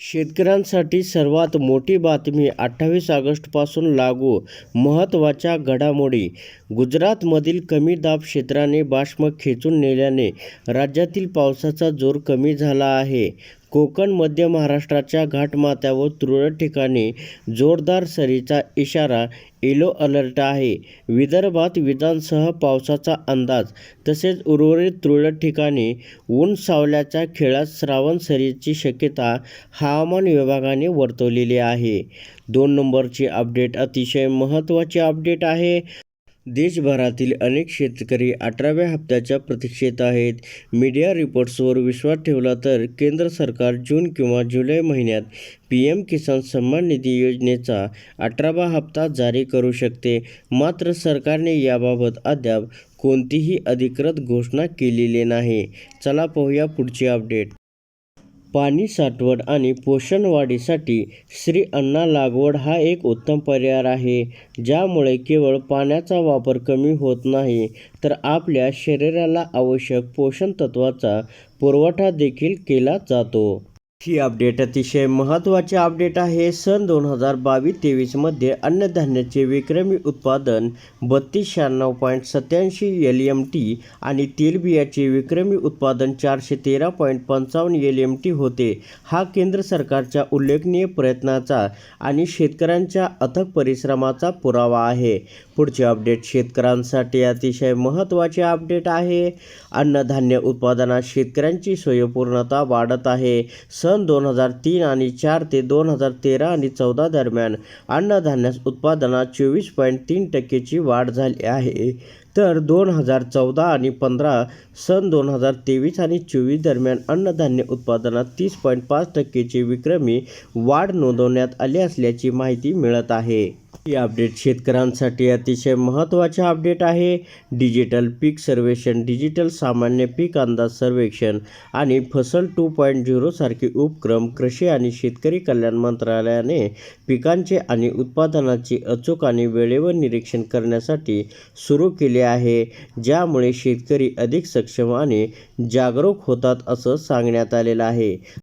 शेतकऱ्यांसाठी सर्वात मोठी बातमी अठ्ठावीस ऑगस्टपासून लागू महत्त्वाच्या घडामोडी. गुजरातमधील कमी दाब क्षेत्राने बाष्प खेचून नेल्याने राज्यातील पावसाचा जोर कमी झाला आहे. कोकण मध्य महाराष्ट्राच्या घाटमाथ्यावर तुरळक ठिकाणी जोरदार सरीचा इशारा येलो अलर्ट आहे. विदर्भात विजांसह पावसाचा अंदाज तसेच उर्वरित तुरळक ठिकाणी ऊन सावल्याच्या खेळात श्रावण सरीची शक्यता हवामान विभागाने वर्तवलेली आहे. दोन नंबरची अपडेट अतिशय महत्त्वाची अपडेट आहे. देशभरातील अनेक शेतकरी अठराव्या हप्त्याच्या प्रतीक्षेत आहेत. मीडिया रिपोर्ट्सवर विश्वास ठेवला तर केंद्र सरकार जून किंवा जुलै महिन्यात पी एम किसान सन्मान निधी योजनेचा अठरावा हप्ता जारी करू शकते. मात्र सरकारने याबाबत अद्याप कोणतीही अधिकृत घोषणा केलेली नाही. चला पाहूया पुढची अपडेट. पाणी साठवण आणि पोषण वाढीसाठी श्री अण्णा लागवड हा एक उत्तम पर्याय आहे. ज्यामुळे केवळ पाण्याचा वापर कमी होत नाही तर आपल्या शरीराला आवश्यक पोषण तत्वाचा पुरवठा देखील केला जातो. ही अपडेट अतिशय महत्त्वाची अपडेट आहे. सन दोन हजार बावीस तेवीसमध्ये अन्नधान्याचे विक्रमी उत्पादन बत्तीस शहाण्णव पॉईंट सत्याऐंशी एल एम टी आणि तेलबियाचे विक्रमी उत्पादन चारशे तेरा पॉईंट पंचावन्न एल एम टी होते. हा केंद्र सरकारच्या उल्लेखनीय प्रयत्नाचा आणि शेतकऱ्यांच्या अथक परिश्रमाचा पुरावा आहे. पुढचे अपडेट शेतकऱ्यांसाठी अतिशय महत्त्वाचे अपडेट आहे. अन्नधान्य उत्पादनात शेतकऱ्यांची स्वयंपूर्णता वाढत आहे. सन दोन हजार तीन आणि चार ते दोन हजार तेरा आणि चौदा दरम्यान अन्नधान्यास उत्पादनात चोवीस पॉईंट तीन टक्केची वाढ झाली आहे. तर दोन हजार चौदा आणि पंधरा सन दोन हजार तेवीस आणि चोवीस दरम्यान अन्नधान्य उत्पादनात तीस पॉईंट पाच टक्केची विक्रमी वाढ नोंदवण्यात आली असल्याची माहिती मिळत आहे. ही अपडेट शेतकऱ्यांसाठी अतिशय महत्त्वाचे अपडेट आहे. डिजिटल पीक सर्वेक्षण डिजिटल सामान्य पीक अंदाज सर्वेक्षण आणि फसल टू पॉईंट झिरोसारखे उपक्रम कृषी आणि शेतकरी कल्याण मंत्रालयाने पिकांचे आणि उत्पादनाचे अचूक आणि वेळेवर निरीक्षण करण्यासाठी सुरू केले आहे. ज्यामुळे शेतकरी अधिक सक्षम आणि जागरूक होतात असं सांगण्यात आलेलं आहे.